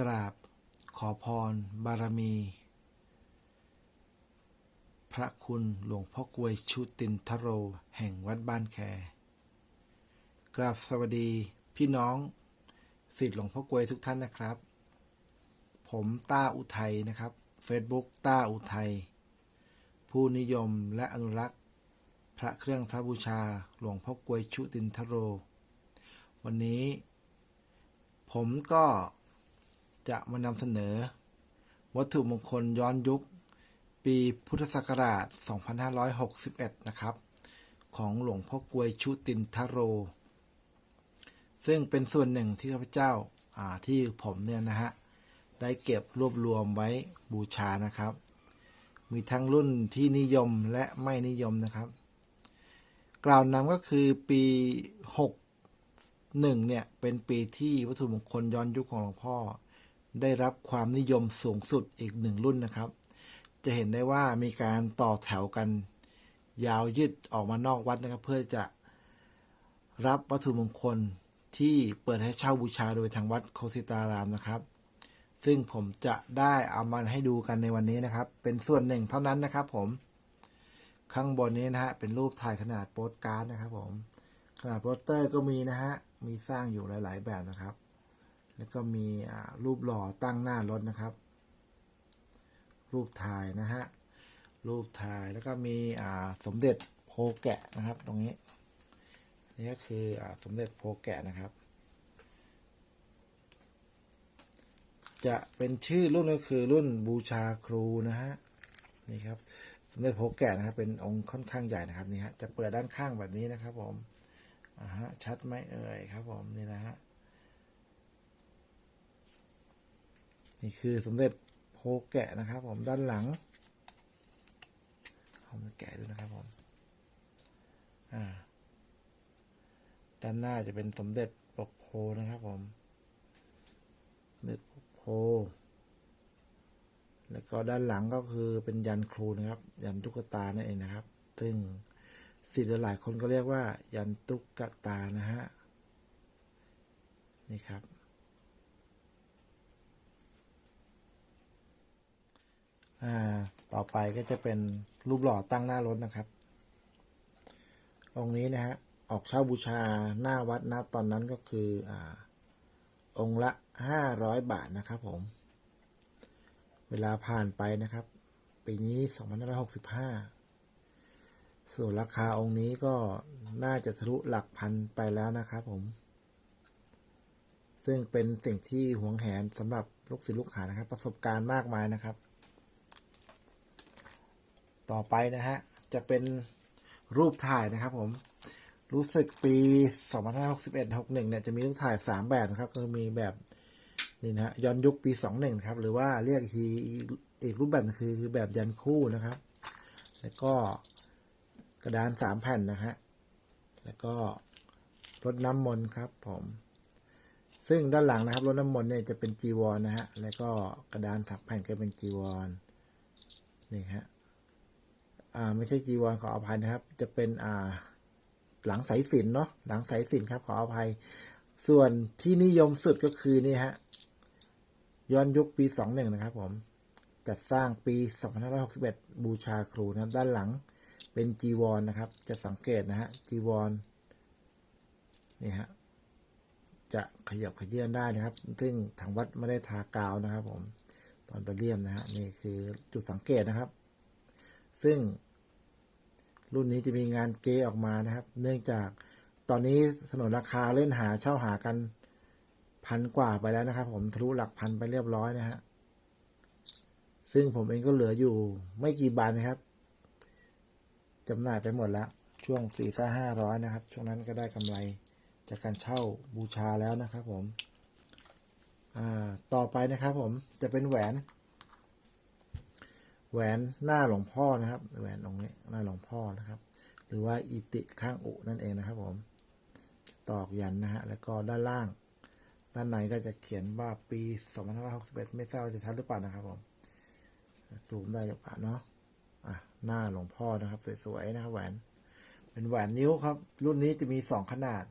กราบขอพร บารมี พระคุณหลวงพ่อกวยชุตินทโร แห่งวัดบ้านแค กราบสวัสดีพี่น้องสิทธิ์หลวงพ่อกวยทุกท่านนะครับ ผมต้าอุทัยนะครับ Facebook ต้าอุทัย ผู้นิยมและอนุรักษ์ พระเครื่องพระบูชาหลวงพ่อกวยชุตินทโร วันนี้ ผมก็ จะมานำเสนอ วัตถุมงคลย้อนยุค ปีพุทธศักราช 2561 นะครับ ของหลวงพ่อกลวยชุตินทโร ซึ่งเป็นส่วนหนึ่งที่ข้าพเจ้าาที่ผมเนี่ยนะฮะ ได้เก็บรวบรวมไว้บูชานะครับ มีทั้งรุ่นที่นิยมและไม่นิยมนะครับ กล่าวนำก็คือปี 61เนี่ยเป็นปีที่วัตถุมงคลย้อนยุคของหลวงพ่อ ได้รับความนิยมสูงสุดอีกหนึ่งรุ่นนะครับ จะเห็นได้ว่ามีการต่อแถวกันยาวยืดออกมานอกวัดนะครับ เพื่อจะรับวัตถุมงคลที่เปิดให้เช่าบูชาโดยทางวัดโคสิตารามนะครับ ซึ่งผมจะได้เอามาให้ดูกันในวันนี้นะครับ เป็นส่วนหนึ่งเท่านั้นนะครับ ผม ข้างบนนี้นะฮะเป็นรูปถ่ายขนาดโปสการ์ดนะครับ ผมขนาดโปสเตอร์ก็มีนะฮะมีสร้างอยู่หลาย ๆ แบบนะครับ แล้วก็มีรูปหล่อตั้งหน้ารถนะครับ รูปถ่ายนะฮะ รูปถ่ายแล้วก็มีสมเด็จโพแกะนะครับ ตรงนี้ นี่ก็คืออสมเด็จโพแกะนะครับ จะเป็นชื่อรุ่นก็คือรุ่นบูชาครูนะฮะ นี่ครับสมเด็จโพแกะนะครับ เป็นองค์ค่อนข้างใหญ่นะครับนี่ฮะ จะเปิดด้านข้างแบบนี้นะครับผม อ่าฮะ ชัดไหมเอ่ยครับผม นี่นะฮะ นี่คือสมเด็จโพแกะนะครับ ผมด้านหลังผมจะแกะดูนะครับผมอ่าด้านหน้าจะเป็นสมเด็จปกโพนะครับผมสมเด็จปกโพแล้วก็ด้านหลังก็คือเป็นยันครูนะครับ ยันตุ๊กตานั่นเองนะครับ ซึ่งสิทธิ์หลายคนก็เรียกว่า ยันตุ๊กตานะฮะนี่ครับ อ่าต่อไปก็จะเป็นรูปหล่อตั้งหน้ารถนะครับ องค์นี้นะฮะออกเช่าบูชาหน้าวัดนะตอนนั้นก็คืออ่าองค์ละห้าร้อยบาทนะครับผม เวลาผ่านไปนะครับ ปีนี้สองพันห้าร้อยหกสิบห้าส่วนราคาองค์นี้ก็น่าจะทะลุหลักพันไปแล้วนะครับผม ซึ่งเป็นสิ่งที่หวงแหนสำหรับลูกศิษย์ลูกหานะครับ ประสบการณ์มากมายนะครับ ต่อไปนะฮะ จะเป็นรูปถ่ายนะครับผม รู้สึกปี 2561 61 เนี่ยจะมีรูปถ่าย 3 แบบนะครับ ก็มีแบบนี่นะฮะย้อนยุคปี 21นะครับ หรือว่าเรียกอีกทีอีกรูปแบบคือคือแบบยันคู่นะครับ แล้วก็กระดาน 3 แผ่นนะฮะ แล้วก็รดน้ำมนต์ครับผมซึ่งด้านหลังนะครับรดน้ำมนต์เนี่ยจะเป็นจีวรนะฮะ แล้วก็กระดานถักแผ่นก็เป็นจีวรนี่ฮะ อ่าไม่ใช่จีวรขออภัยนะครับ จะเป็นอ่าหลังสายสินเนาะหลังสายสินครับขออภัย ส่วนที่นิยมสุดก็คือนี่ฮะย้อนยุคปีสองหนึ่งนะครับผมจัดสร้างปี 2561 บูชาครูนะครับด้านหลังเป็นจีวรนะครับ จะสังเกตนะฮะจีวรนี่ฮะจะขยับขยื่นได้นะครับ ซึ่งทางวัดไม่ได้ทากาวนะครับ ผมตอนไปเลี่ยมนะฮะนี่คือจุดสังเกตนะครับ ซึ่ง รุ่นนี้จะมีงานเกออกมานะครับ เนื่องจากตอนนี้สนนราคาเล่นหาเช่าหากันพันกว่าไปแล้วนะครับ ผมทะลุหลักพันไปเรียบร้อยนะฮะซึ่งผมเองก็เหลืออยู่ไม่กี่บาทนะครับจำหน่ายไปหมดแล้ว ช่วงสี่ซ่าห้าร้อยนะครับ ช่วงนั้นก็ได้กำไรจากการเช่าบูชาแล้วนะครับผม อ่า ต่อไปนะครับผมจะเป็นแหวน แหวนหน้าหลวงพ่อนะครับ แหวนองค์นี้หน้าหลวงพ่อนะครับ หรือว่าอิติข้างอุนั่นเองนะครับผมตอกยันนะฮะแล้วก็ด้านล่าง ด้านในก็จะเขียนว่าปี 2561 ไม่ทราบว่าจะชัดหรือเปล่านะครับผมซูมได้หรือเปล่าเนาะอะหน้าหลวงพ่อนะครับ สวยๆนะครับแหวน เป็นแหวนนิ้วครับ รุ่นนี้จะมีสองขนาด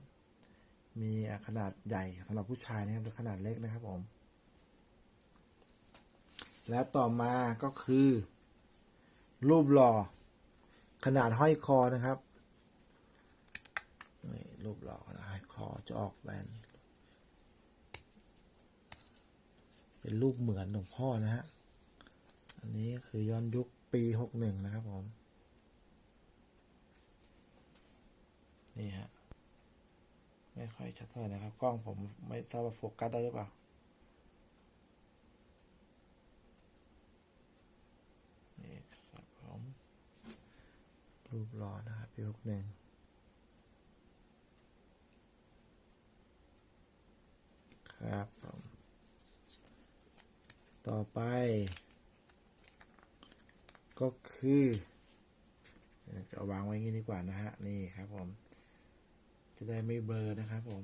มีขนาดใหญ่สำหรับผู้ชายนะครับและขนาดเล็กนะครับผม และต่อมาก็คือ รูปหล่อ ขนาดห้อยคอนะครับนี่รูปหล่อขนาดห้อยคอจะออกแบนเป็นรูปเหมือนหลวงพ่อนะฮะ อันนี้คือ ย้อนยุคปีหกหนึ่งนะครับผม นี่ฮะ ไม่ค่อยชัดเท่าไหร่นะครับ กล้องผมไม่ทราบว่าโฟกัสได้หรือเปล่า นี่ครับผม รูปหล่อนะครับปีหกหนึ่งครับผมต่อไป ก็คือจะเอาวางไว้งนี้ดีกว่านะฮะ นี่ครับผม จะได้ไม่เบลอนะครับผม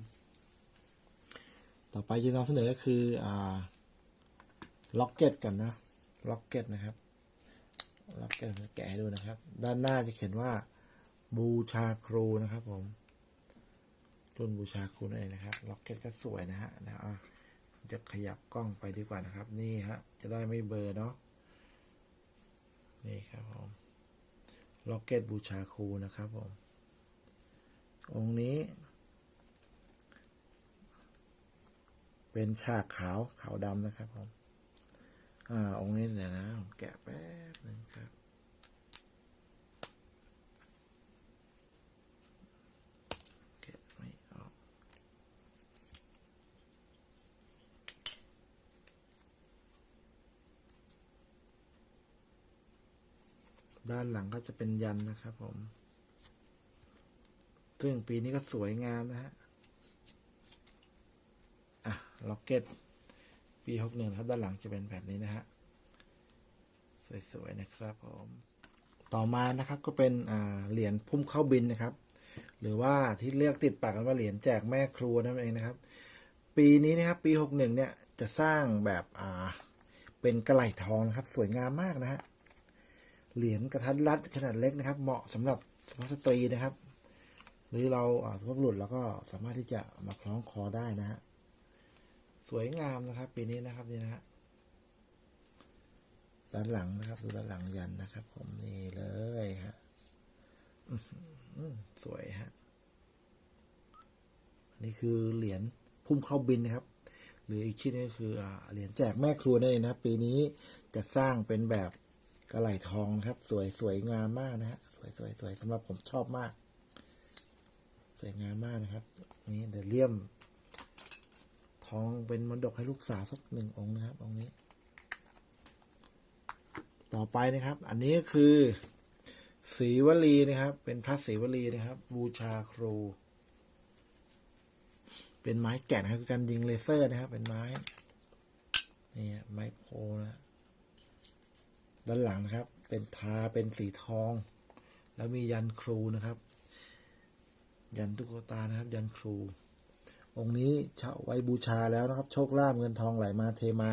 ต่อไปจะนำเสนอก็คือ อ่า ล็อกเก็ตกันนะ ล็อกเก็ตนะครับ ล็อกเก็ตแกะให้ดูนะครับ ด้านหน้าจะเขียนว่า บูชาครูนะครับ ผมรุ่นบูชาครูนั่นเองนะครับล็อกเก็ตก็สวยนะฮะนะอะจะขยับกล้องไปดีกว่านะครับ นี่ฮะ จะได้ไม่เบลอเนาะนี่ครับผมล็อกเก็ตบูชาครูนะครับผม องค์นี้ เป็นฉากขาวขาวดำนะครับผม อ่าองค์นี้เดี๋ยวนะผมแกะแป๊บนึงครับ แกะไม่ออก ด้านหลังก็จะเป็นยันนะครับผม ซึ่งปีนี้ก็สวยงามนะฮะ อะ ล็อกเก็ต ปีหกหนึ่งครับ ด้านหลังจะเป็นแบบนี้นะฮะ สวยๆนะครับผม ต่อมานะครับก็เป็นเหรียญพุ่มเข้าบินนะครับ หรือว่าที่เรียกติดปากกันว่าเหรียญแจกแม่ครัวนั่นเองนะครับ ปีนี้นะครับปีหกหนึ่งเนี่ยจะสร้างแบบอ่าเป็นกระไหล่ทองนะครับ สวยงามมากนะฮะ เหรียญกระทัดรัดขนาดเล็กนะครับ เหมาะสำหรับสุภาพสตรีนะครับ หรือเราอ่าสุภาพบุรุษเราก็สามารถที่จะมาคล้องคอได้นะฮะ สวยงามนะครับ ปีนี้นะครับนี่นะฮะด้านหลังนะครับดูด้านหลังยันนะครับ ผมนี่เลยฮะสวยฮะนี่คือเหรียญพุ่มเข้าบินนะครับ หรืออีกชิ้นนึงก็คืออเหรียญแจกแม่ครัวนั่นเองนะครับปีนี้จะสร้างเป็นแบบกระไหล่ทองนะครับ สวยสวยงามมากนะฮะสวยสวยสวยสำหรับผมชอบมาก สวยงามมากนะครับ นี่เดเลียม ทองเป็นมรดกให้ลูกสาวสักหนึ่งองค์นะครับ องค์นี้ ต่อไปนะครับ อันนี้ก็คือศรีวลีนะครับ เป็นพระศรีวลีนะครับ บูชาครู เป็นไม้แกะนะครับคือการยิงเลเซอร์นะครับ เป็นไม้นี่ไม้โพนะด้านหลังนะครับ เป็นทาเป็นสีทอง แล้วมียันครูนะครับ ยันตุ๊กตานะครับ ยันครู องค์นี้เช่าไว้บูชาแล้วนะครับ โชคลาภเงินทองไหลมาเทมา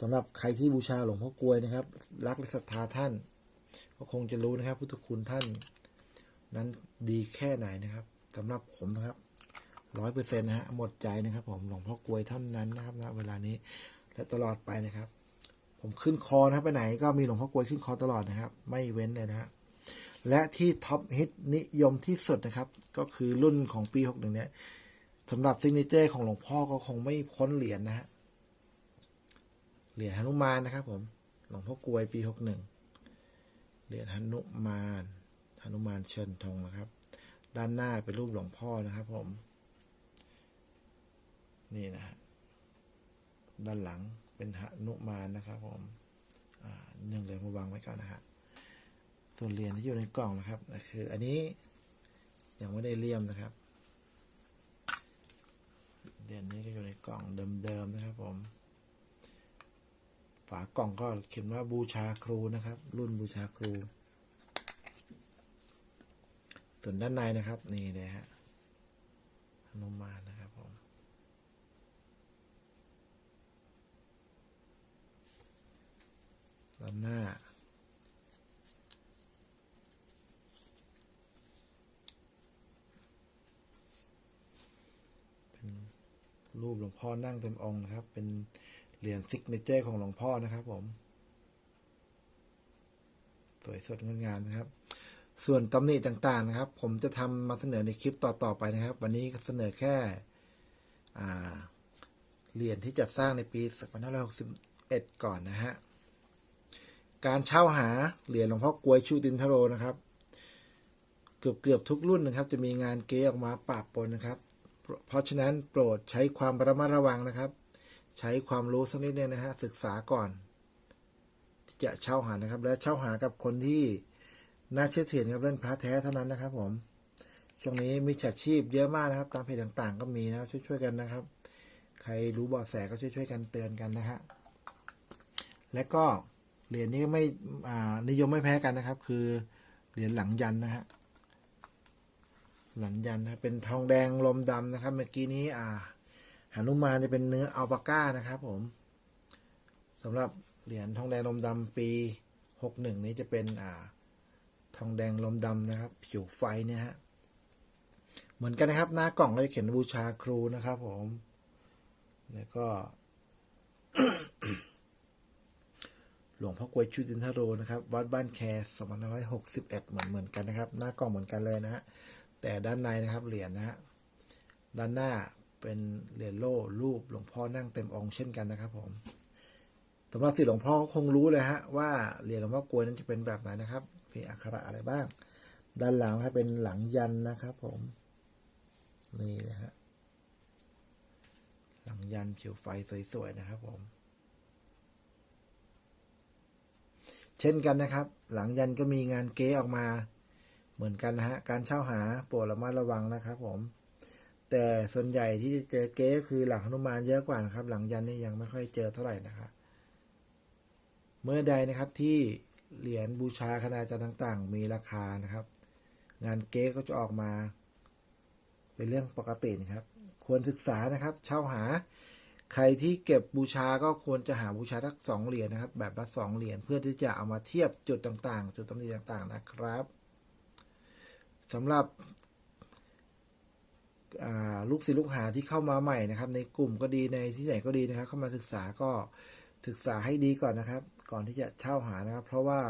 สำหรับใครที่บูชาหลวงพ่อกลวยนะครับ รักและศรัทธาท่าน ก็คงจะรู้นะครับ พุทธคุณท่าน นั้นดีแค่ไหนนะครับสำหรับผมนะครับร้อยเปอร์เซ็นต์นะฮะหมดใจนะครับผมหลวงพ่อกลวยเท่านั้นนะครับณเวลานี้และตลอดไปนะครับ ผมขึ้นคอนะครับไปไหนก็มีหลวงพ่อกลวยขึ้นคอตลอดนะครับ ไม่เว้นเลยนะฮะ และที่ท็อปฮิตนิยมที่สุดนะครับ ก็คือรุ่นของปีหกหนึ่งเนี่ยสำหรับซิงเกิลของหลวงพ่อก็คงไม่พ้นเหรียญนะฮะ เหรียญหนุมานนะครับผม หลวงพ่อกวยปีหกหนึ่งเหรียญหนุมานหนุมานเชิญธงนะครับ ด้านหน้าเป็นรูปหลวงพ่อนะครับผม นี่นะฮะ ด้านหลังเป็นหนุมานนะครับผมหนึ่งเหรียญมาวางไว้ก่อนนะฮะ ส่วนเหรียญที่อยู่ในกล่องนะครับคืออันนี้ยังไม่ได้เลี่ยมนะครับเหรียญนี้ก็อยู่ในกล่องเดิมๆนะครับผมฝากล่องก็เขียนว่าบูชาครูนะครับ รุ่นบูชาครู ส่วนด้านในนะครับ นี่เลยฮะหนุมานนะครับผมด้านหน้า เป็น รูปหลวงพ่อนั่งเต็มองค์นะครับ เป็นเหรียญซิกเนเจอร์ของหลวงพ่อนะครับผม สวยสดงดงามนะครับ ส่วนตำหนิต่างๆนะครับ ผมจะทำมาเสนอในคลิปต่อๆไปนะครับ วันนี้เสนอแค่เหรียญที่จัดสร้างในปี2561 ก่อนนะฮะ การเช่าหาเหรียญหลวงพ่อกลวยชูตินทโรนะครับ เกือบเกือบทุกรุ่นนะครับ จะมีงานเก๊ออกมาปะปนนะครับ เพราะฉะนั้นโปรดใช้ความระมัดระวังนะครับ ใช้ความรู้สักนิดนึงนะฮะศึกษาก่อนที่จะเช่าหานะครับ และเช่าหากับคนที่น่าเชื่อถือนะครับเรื่องพระแท้เท่านั้นนะครับ ผมช่วงนี้มิจฉาชีพเยอะมากนะครับ ตามเพจต่างๆ ก็มีนะครับช่วยๆกันนะครับ ใครรู้เบาะแสก็ช่วยๆกันเตือนกันนะฮะและก็เหรียญนี้ก็ไม่นิยมไม่แพ้กันนะครับ คือเหรียญหลังยันนะฮะ หลังยันนะเป็นทองแดงลมดำนะครับ เมื่อกี้นี้อ่าหานุมานจะเป็นเนื้ออัลปาก้านะครับ ผมสำหรับเหรียญทองแดงลมดำปีหกหนึ่งนี้จะเป็นอ่า ทองแดงลมดำนะครับ ผิวไฟเนี่ยฮะเหมือนกันนะครับ หน้ากล่องก็จะเขียนบูชาครูนะครับ ผม แล้วก็ หลวงพ่อกวยชุตินทโรนะครับ วัดบ้านแคสองพันห้าร้อยหกสิบเอ็ดเหมือนเหมือนกันนะครับ หน้ากล่องเหมือนกันเลยนะฮะ แต่ด้านในนะครับเหรียญนะฮะด้านหน้าเป็นเหรียญโล่รูปหลวงพ่อนั่งเต็มองค์เช่นกันนะครับ ผมสำหรับสิทธิหลวงพ่อก็คงรู้เลยฮะว่าเหรียญหลวงพ่อกลวยนั้นจะเป็นแบบไหนนะครับมีอักขระอะไรบ้าง ด้านหลังให้เป็นหลังยันนะครับ ผมนี่นะฮะหลังยันผิวไฟสวยๆนะครับ ผม เช่นกันนะครับ หลังยันก็มีงานเก๊ออกมา เหมือนกันนะฮะ การเช่าหาโปรดระมัดระวังนะครับผม แต่ส่วนใหญ่ที่จะเจอเก๊กคือหลังหนุมานเยอะกว่านะครับ หลังยันนี่ยังไม่ค่อยเจอเท่าไหร่นะครับเมื่อใดนะครับที่เหรียญบูชาคณาจารย์ต่าง ๆ มีราคานะครับ งานเก๊ก็จะออกมา เป็นเรื่องปกตินะครับ ควรศึกษานะครับ เช่าหา ใครที่เก็บบูชาก็ควรจะหาบูชาทักสองเหรียญนะครับ แบบละสองเหรียญเพื่อที่จะเอามาเทียบจุดต่างๆ จุดตำหนิต่างๆนะครับ สำหรับลูกศิษย์ลูกหาที่เข้ามาใหม่นะครับ ในกลุ่มก็ดีในที่ไหนก็ดีนะครับ เข้ามาศึกษาก็ศึกษาให้ดีก่อนนะครับ ก่อนที่จะเช่าหานะครับ เพราะว่า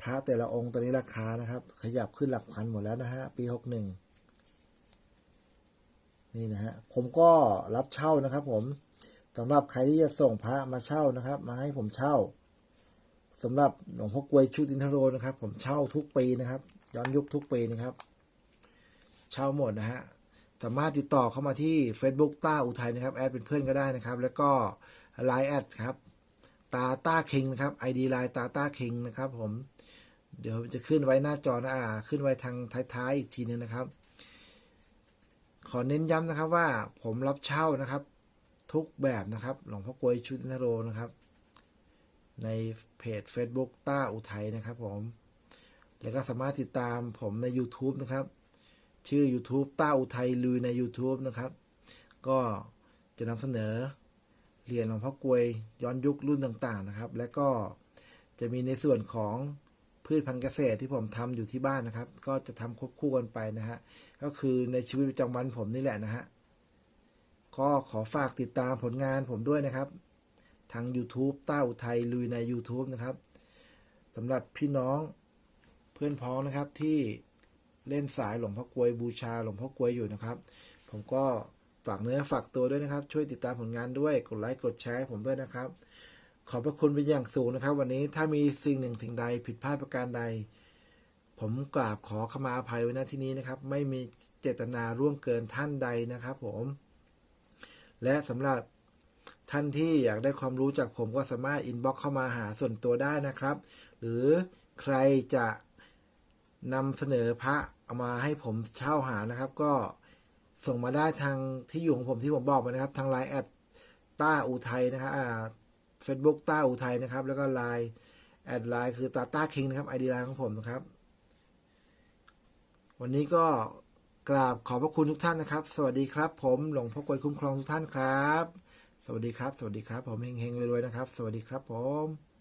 พระแต่ละองค์ตอนนี้ราคานะครับ ขยับขึ้นหลักพันหมดแล้วนะฮะปีหกหนึ่งนี่นะฮะผมก็รับเช่านะครับ ผมสำหรับใครที่จะส่งพระมาเช่านะครับ มาให้ผมเช่าสำหรับหลวงพ่อกลวยชุตินทโรนะครับ ผมเช่าทุกปีนะครับ ย้อนยุคทุกปีนะครับเช่าหมดนะฮะสามารถติดต่อเข้ามาที่ Facebook ต้าอุทัยนะครับแอดเป็นเพื่อนก็ได้นะครับ แล้วก็ Line แอดครับตาต้าคิงนะครับ ID Line ตาต้าคิงนะครับ ผม เดี๋ยวจะขึ้นไว้หน้าจอนะอ่าขึ้นไว้ทางท้ายๆอีกทีนึงนะครับ ขอเน้นย้ำนะครับว่าผมรับเช่านะครับ ทุกแบบนะครับหลวงพ่อกวยชุตินทโรนะครับ ในเพจ Facebook ต้าอุทัยนะครับผม แล้วก็สามารถติดตามผมใน YouTube นะครับ ชื่อ YouTube ต้าอุทัยลุยใน YouTube นะครับ ก็จะนำเสนอเหรียญหลวงพ่อกลวยย้อนยุครุ่นต่างๆนะครับ และก็จะมีในส่วนของพืชพันธุ์เกษตรที่ผมทำอยู่ที่บ้านนะครับ ก็จะทำควบคู่กันไปนะฮะก็คือในชีวิตประจำวันผมนี่แหละนะฮะก็ขอฝากติดตามผลงานผมด้วยนะครับ ทาง YouTube ต้าอุทัยลุยใน YouTube นะครับสำหรับพี่น้อง เพื่อนพ้องนะครับที่เล่นสายหลวงพ่อกลวยบูชาหลวงพ่อกลวยอยู่นะครับ ผมก็ฝากเนื้อฝากตัวด้วยนะครับ ช่วยติดตามผลงานด้วยกดไลค์กดแชร์ผมด้วยนะครับ ขอบพระคุณเป็นอย่างสูงนะครับ วันนี้ถ้ามีสิ่งหนึ่งสิ่งใดผิดพลาดประการใด ผมกราบขอขมาอภัยไว้ณที่นี้นะครับ ไม่มีเจตนาร่วงเกินท่านใดนะครับ ผม และสำหรับท่านที่อยากได้ความรู้จากผมก็สามารถอินบ็อกเข้ามาหาส่วนตัวได้นะครับ หรือใครจะ นำเสนอพระเอามาให้ผมเช่าหานะครับ ก็ส่งมาได้ทางที่อยู่ของผมที่ผมบอกไปนะครับ ทางไลน์แอดต้าอุทัยนะครับอ่าเฟซบุ๊กต้าอุทัยนะครับ แล้วก็ไลน์แอดไลน์คือตาต้าคิงนะครับไอดีไลน์ของผมนะครับ วันนี้ก็กราบขอบพระคุณทุกท่านนะครับ สวัสดีครับ ผมหลวงพ่อกวยคุ้มครองทุกท่านครับ สวัสดีครับ สวัสดีครับ ผมเฮงๆรวยๆนะครับ สวัสดีครับผม